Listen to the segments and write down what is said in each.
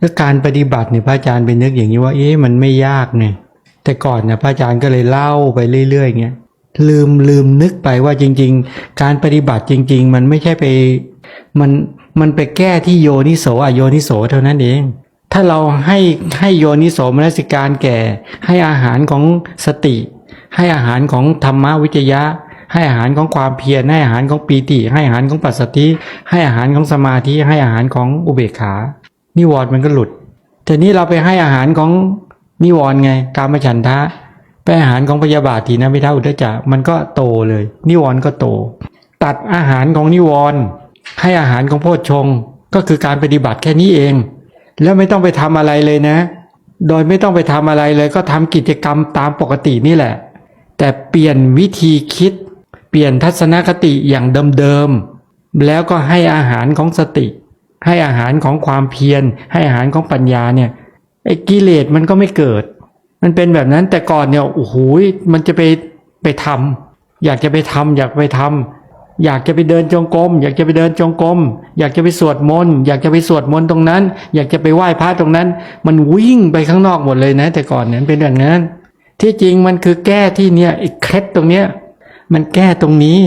แล้วการปฏิบัติเนี่ยพระอาจารย์ไปนึกอย่างนี้ว่า เอ๊ะมันไม่ยากเนี่ย แต่ก่อนเนี่ยพระอาจารย์ก็เลยเล่าไปเรื่อยๆเงี้ยลืมลืมนึกไปว่าจริง ๆ การปฏิบัติจริง ๆ มันไม่ใช่ไป มันมันไปแก้ที่โยนิโสอโยนิโสเท่านั้นเอง ถ้าเราให้ให้โยนิโสมนสิการแก่ ให้อาหารของสติ ให้อาหารของธรรมวิจยะ ให้อาหารของความเพียรให้อาหารของปีติ ให้อาหารของปัสสติให้อาหารของสมาธิให้อาหารของอุเบกขา นิวรณ์มันก็หลุด แต่นี้เราไปให้อาหารของนิวรณ์ไง กามฉันทะไปอาหารของพยาบาททีนะไม่เท่าอุทจักมันก็โตเลย นิวรณ์ก็โต ตัดอาหารของนิวรณ์ให้อาหารของโพชงก็คือการปฏิบัติแค่นี้เอง แล้วไม่ต้องไปทำอะไรเลยนะ โดยไม่ต้องไปทำอะไรเลย ก็ทำกิจกรรมตามปกตินี่แหละ แต่เปลี่ยนวิธีคิด เปลี่ยนทัศนคติอย่างเดิมๆแล้วก็ให้อาหารของสติ ให้อาหารของความเพียร ให้อาหารของปัญญาเนี่ยไอ้กิเลสมันก็ไม่เกิด มันเป็นแบบนั้นแต่ก่อนเนี่ยโอ้โหมันจะไปไปทำอยากจะไปทำอยากไปทำอยากจะไปเดินจงกรมอยากจะไปเดินจงกรมอยากจะไปสวดมนต์อยากจะไปสวดมนต์ตรงนั้น อยากจะไปไหว้พระตรงนั้น มันวิ่งไปข้างนอกหมดเลยนะ แต่ก่อนเนี่ยเป็นอย่างนั้น ที่จริงมันคือแก้ที่เนี่ยไอ้เคล็ดตรงเนี้ยมันแก้ตรงนี้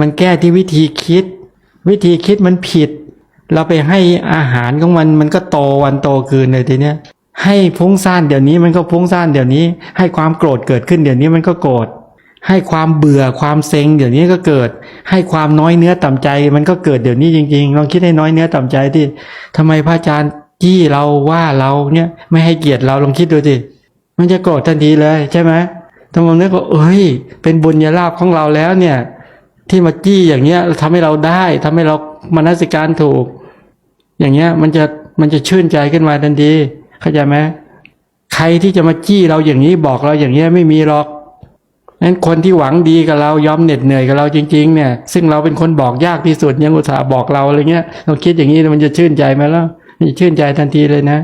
มันแก้ที่วิธีคิด วิธีคิดมันผิด เราไปให้อาหารของมันมันก็โตวันโตคืนเลยทีเนี้ยให้ฟุ้งซ่านเดี๋ยวนี้มันก็ฟุ้งซ่านเดี๋ยวนี้ ให้ความโกรธเกิดขึ้นเดี๋ยวนี้มันก็โกรธให้ความเบื่อความเซ็งเดี๋ยวนี้ก็เกิด ให้ความน้อยเนื้อต่ำใจ มันก็เกิดเดี๋ยวนี้จริงๆลองคิดให้น้อยเนื้อต่ำใจที่ทำไมพระอาจารย์จี้เราว่าเราเนี่ยไม่ให้เกียรติเราลองคิดดูสิมันจะโกรธทันทีเลยใช่ไหมทำไมนึกว่าเอ้ย เป็นบุญญาลาภของเราแล้วเนี่ย ที่มาจี้อย่างเงี้ยทำให้เราได้ทำให้เรามานสิการถูก อย่างเงี้ยมันจะมันจะชื่นใจขึ้นมาทันทีเข้าใจไหมใครที่จะมาจี้เราอย่างนี้บอกเราอย่างเงี้ยไม่มีหรอกนั้นคนที่หวังดีกับเรายอมเหน็ดเหนื่อยกับเราจริง ๆ เนี่ย ซึ่งเราเป็นคนบอกยากที่สุดยังอุตส่าห์บอกเราอะไรเงี้ยเราคิดอย่างนี้มันจะชื่นใจไหมล่ะมันจะชื่นใจทันทีเลยนะ